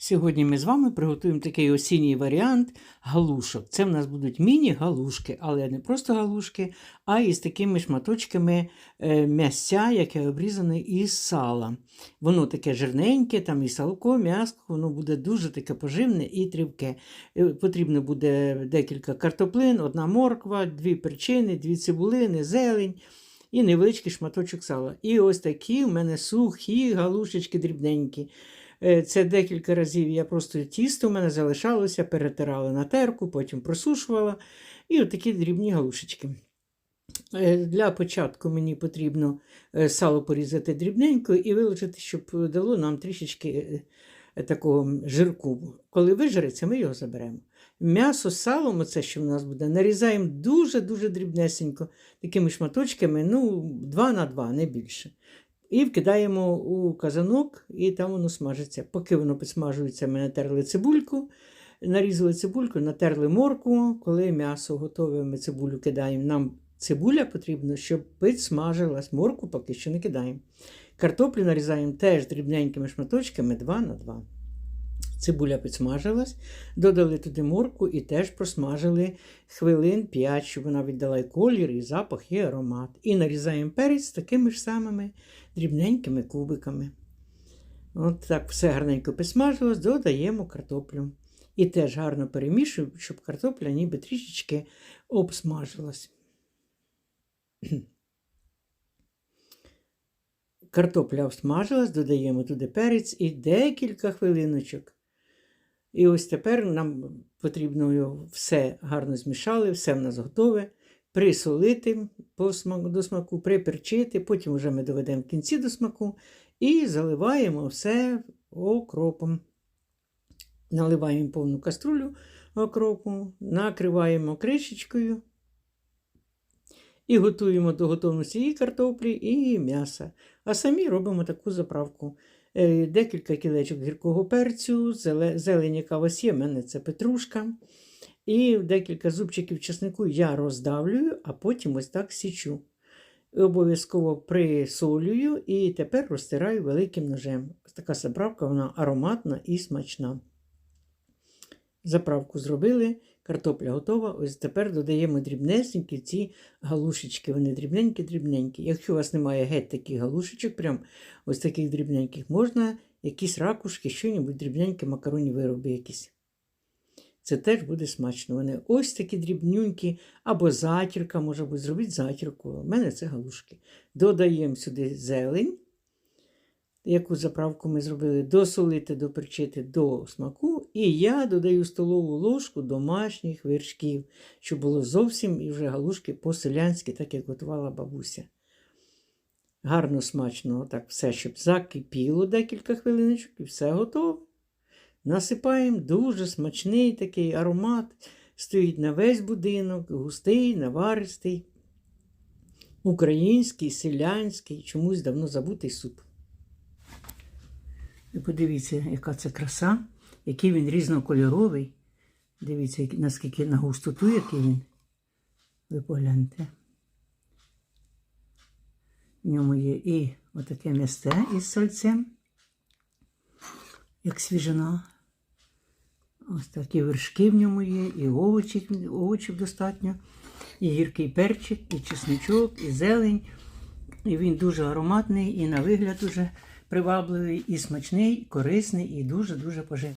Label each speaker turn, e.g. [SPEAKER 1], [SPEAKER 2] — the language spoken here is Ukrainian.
[SPEAKER 1] Сьогодні ми з вами приготуємо такий осінній варіант галушок. Це в нас будуть міні-галушки, але не просто галушки, а із такими шматочками е, м'ясця, яке обрізане із сала. Воно таке жирненьке, там і салко, м'яско, воно буде дуже таке поживне і трівке. Е, Потрібно буде декілька картоплин, одна морква, дві перчини, дві цибулини, зелень. І невеличкий шматочок сала. І ось такі в мене сухі галушечки дрібненькі. Е, Це декілька разів я просто тісто в мене залишалося, перетирала на терку, потім просушувала. І отакі дрібні галушечки. Е, Для початку мені потрібно е, сало порізати дрібненько і вилучити, щоб дало нам трішечки такого жирку. Коли вижариться, ми його заберемо. М'ясо салом, оце що в нас буде, нарізаємо дуже-дуже дрібнесенько, такими шматочками, ну, 2 на 2, не більше. І вкидаємо у казанок, і там воно смажиться. Поки воно підсмажується, ми натерли цибульку, нарізали цибульку, натерли морку. Коли м'ясо готове, ми цибулю кидаємо. Нам цибуля потрібна, щоб підсмажилась. Морку поки що не кидаємо. Картоплю нарізаємо теж дрібненькими шматочками 2 на 2. Цибуля підсмажилась, додали туди морку і теж просмажили хвилин 5, щоб вона віддала і колір, і запах, і аромат. І нарізаємо перець такими ж самими дрібненькими кубиками. От так все гарненько підсмажилось, додаємо картоплю. І теж гарно перемішуємо, щоб картопля ніби трішечки обсмажилась. Картопля обсмажилась, додаємо туди перець і декілька хвилиночок. І ось тепер нам потрібно все гарно змішали, все в нас готове. Присолити по смаку, до смаку, приперчити, потім вже ми доведемо в кінці до смаку і заливаємо все окропом. Наливаємо повну каструлю окропу, накриваємо кришечкою і готуємо до готовності і картоплі, і м'яса. А самі робимо таку заправку. Е, Декілька кілечок гіркого перцю, зеле- зелень, яка мене це петрушка. І декілька зубчиків чеснику я роздавлюю, а потім ось так січу. Обов'язково присолюю і тепер розтираю великим ножем. Така заправка, вона ароматна і смачна. Заправку зробили, картопля готова. Ось тепер додаємо дрібнесенькі ці галушечки. Вони дрібненькі-дрібненькі. Якщо у вас немає геть таких галушечок, прям ось таких дрібненьких, можна якісь ракушки, що-небудь дрібненькі макаронні вироби якісь. Це теж буде смачно. Вони ось такі дрібнюнькі, або затірка, може бути, зробіть затірку. У мене це галушки. Додаємо сюди зелень, яку заправку ми зробили, досолити, доперчити до смаку. І я додаю столову ложку домашніх вершків, щоб було зовсім і вже галушки по-селянськи, так як готувала бабуся. Гарно смачно, так все, щоб закипіло декілька хвилиночок, і все готово. Насипаємо дуже смачний такий аромат. Стоїть на весь будинок, густий, наваристий, український, селянський, чомусь давно забутий суп. Подивіться, яка це краса, який він різнокольоровий. Дивіться, наскільки на густоту, який він. Ви погляньте. В ньому є і отаке м'ясце із сальцем, як свіжина. Ось такі вершки в ньому є, і овочі, овочів достатньо, і гіркий перчик, і чесничок, і зелень. І він дуже ароматний, і на вигляд дуже привабливий, і смачний, і корисний, і дуже-дуже поживний.